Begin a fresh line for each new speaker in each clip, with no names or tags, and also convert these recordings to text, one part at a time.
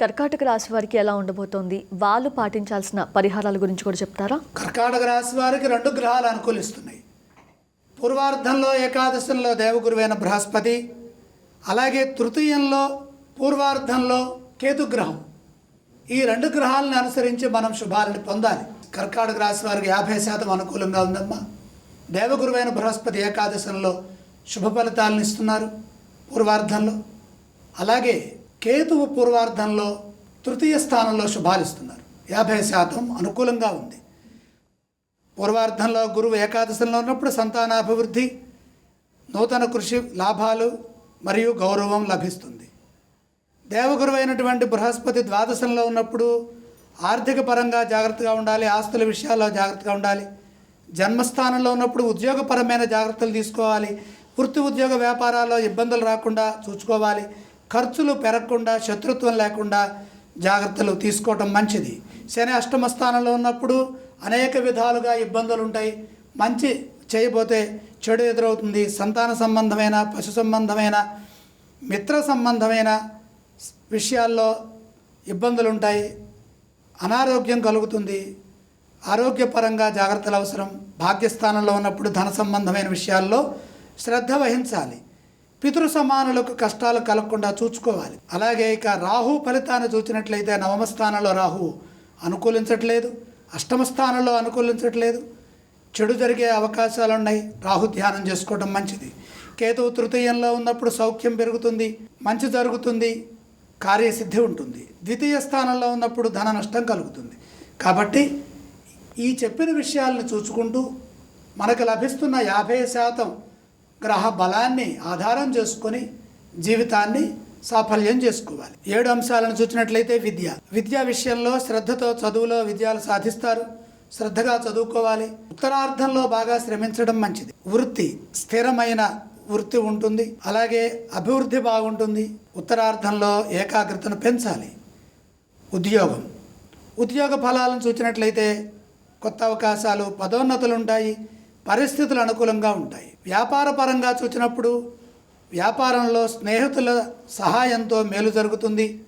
కర్కాటక రాశి వారికి ఎలా ఉండబోతోంది? వాళ్ళు పాటించాల్సిన పరిహారాల గురించి కూడా చెప్తారా?
కర్కాటక రాశి వారికి రెండు గ్రహాలు అనుకూలిస్తున్నాయి. పూర్వార్ధంలో ఏకాదశంలో దేవగురువైన బృహస్పతి అలాగే తృతీయంలో పూర్వార్ధంలో కేతుగ్రహం. ఈ రెండు గ్రహాలను అనుసరించి మనం శుభాలను పొందాలి. కర్కాటక రాశి వారికి యాభై శాతం అనుకూలంగా ఉందమ్మా. దేవగురువైన బృహస్పతి ఏకాదశంలో శుభ ఫలితాలను ఇస్తున్నారు పూర్వార్ధంలో. అలాగే కేతువు పూర్వార్ధంలో తృతీయ స్థానంలో శుభాలు ఇస్తున్నారు యాభై శాతం అనుకూలంగా ఉంది. పూర్వార్ధంలో గురువు ఏకాదశంలో ఉన్నప్పుడు సంతానాభివృద్ధి నూతన కృషి లాభాలు మరియు గౌరవం లభిస్తుంది. దేవగురువు అయినటువంటి బృహస్పతి ద్వాదశంలో ఉన్నప్పుడు ఆర్థిక పరంగా జాగ్రత్తగా ఉండాలి ఆస్తుల విషయాల్లో జాగ్రత్తగా ఉండాలి. జన్మస్థానంలో ఉన్నప్పుడు ఉద్యోగపరమైన జాగ్రత్తలు తీసుకోవాలి. వృత్తి ఉద్యోగ వ్యాపారాల్లో ఇబ్బందులు రాకుండా చూసుకోవాలి. ఖర్చులు పెరగకుండా శత్రుత్వం లేకుండా జాగ్రత్తలు తీసుకోవటం మంచిది. శని అష్టమ స్థానంలో ఉన్నప్పుడు అనేక విధాలుగా ఇబ్బందులు ఉంటాయి మంచి చేయబోతే చెడు ఎదురవుతుంది. సంతాన సంబంధమైన పశు సంబంధమైన మిత్ర సంబంధమైన విషయాల్లో ఇబ్బందులు ఉంటాయి అనారోగ్యం కలుగుతుంది. ఆరోగ్యపరంగా జాగ్రత్తలు అవసరం. భాగ్యస్థానంలో ఉన్నప్పుడు ధన సంబంధమైన విషయాల్లో శ్రద్ధ వహించాలి. పితృ సమానులకు కష్టాలు కలగకుండా చూసుకోవాలి అలాగే ఇక రాహు ఫలితాన్ని చూసినట్లయితే నవమ స్థానంలో రాహు అనుకూలించట్లేదు అష్టమ స్థానంలో అనుకూలించట్లేదు. చెడు జరిగే అవకాశాలు ఉన్నాయి రాహు ధ్యానం చేసుకోవడం మంచిది. కేతువు తృతీయంలో ఉన్నప్పుడు సౌఖ్యం పెరుగుతుంది మంచి జరుగుతుంది కార్యసిద్ధి ఉంటుంది. ద్వితీయ స్థానంలో ఉన్నప్పుడు ధన నష్టం కలుగుతుంది. కాబట్టి ఈ చెప్పిన విషయాలను చూసుకుంటూ మనకు లభిస్తున్న యాభై శాతం గ్రహ బలాన్ని ఆధారం చేసుకొని జీవితాన్ని సాఫల్యం చేసుకోవాలి. ఏడు అంశాలను చూసినట్లయితే విద్య. విద్యా విషయంలో శ్రద్ధతో చదువులో విజయాలు సాధిస్తారు. శ్రద్ధగా చదువుకోవాలి. ఉత్తరార్ధంలో బాగా శ్రమించడం మంచిది. వృత్తి. స్థిరమైన వృత్తి ఉంటుంది. అలాగే అభివృద్ధి బాగుంటుంది. ఉత్తరార్ధంలో ఏకాగ్రతను పెంచాలి. ఉద్యోగం. ఉద్యోగ ఫలాలను చూసినట్లయితే కొత్త అవకాశాలు పదోన్నతులు ఉంటాయి. పరిస్థితులు అనుకూలంగా ఉంటాయి. వ్యాపార పరంగా చూసినప్పుడు వ్యాపారంలో స్నేహితుల సహాయంతో మేలు జరుగుతుంది.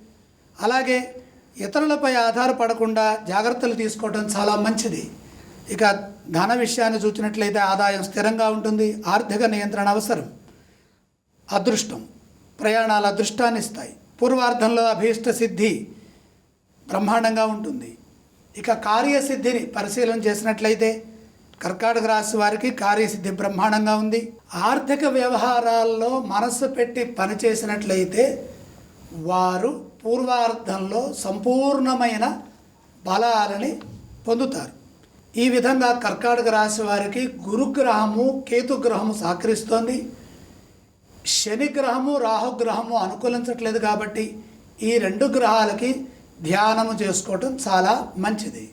అలాగే ఇతరులపై ఆధారపడకుండా జాగ్రత్తలు తీసుకోవడం చాలా మంచిది. ఇక ధన విషయాన్ని చూసినట్లయితే ఆదాయం స్థిరంగా ఉంటుంది. ఆర్థిక నియంత్రణ అవసరం. అదృష్టం. ప్రయాణాలు అదృష్టాన్ని ఇస్తాయి. పూర్వార్ధంలో అభీష్ట సిద్ధి బ్రహ్మాండంగా ఉంటుంది. ఇక కార్యసిద్ధిని పరిశీలన చేసినట్లయితే కర్కాటక రాశి వారికి కార్యసిద్ధి బ్రహ్మాండంగా ఉంది. ఆర్థిక వ్యవహారాల్లో మనస్సు పెట్టి పనిచేసినట్లయితే వారు పూర్వార్ధంలో సంపూర్ణమైన బలాలని పొందుతారు. ఈ విధంగా కర్కాటక రాశి వారికి గురుగ్రహము కేతుగ్రహము సహకరిస్తోంది. శనిగ్రహము రాహుగ్రహము అనుకూలించట్లేదు కాబట్టి ఈ రెండు గ్రహాలకి ధ్యానము చేసుకోవటం చాలా మంచిది.